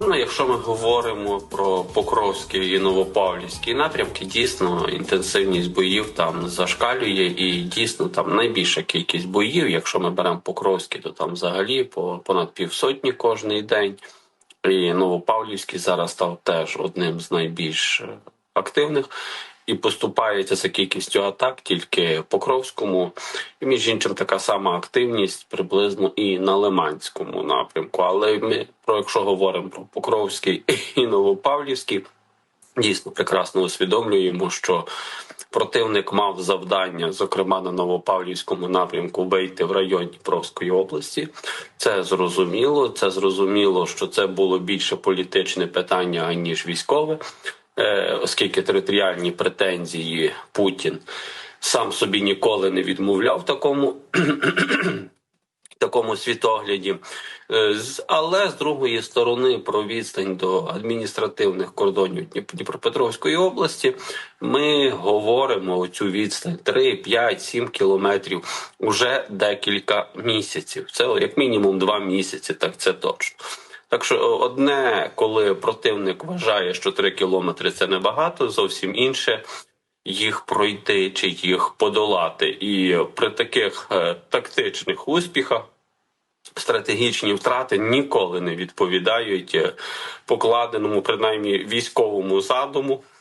Ну, якщо ми говоримо про Покровський і Новопавлівський напрямки, дійсно інтенсивність боїв там зашкалює, і дійсно там найбільша кількість боїв. Якщо ми беремо Покровський, то там взагалі по понад півсотні кожний день. І Новопавлівський зараз став теж одним з найбільш е, активних. І поступається за кількістю атак тільки Покровському. І між іншим така сама активність приблизно і на Лиманському напрямку. Але ми про якщо говоримо про Покровський і Новопавлівський, дійсно прекрасно усвідомлюємо, що противник мав завдання, зокрема на Новопавлівському напрямку, вийти в район Дніпровської області. Це зрозуміло. Це зрозуміло, що це було більше політичне питання аніж військове, оскільки територіальні претензії Путін сам собі ніколи не відмовляв такому такому світогляді. Е, Але з другої сторони, про відстань до адміністративних кордонів Дніп- Дніпропетровської області, ми говоримо цю відстань 3, 5, 7 кілометрів уже декілька місяців. Це як мінімум два місяці, так це точно. Так що е, одне, коли противник вважає, що 3 кілометри це небагато, зовсім інше їх пройти чи їх подолати. І при таких е, тактичних успіхах стратегічні втрати ніколи не відповідають е, покладеному, принаймні військовому задуму.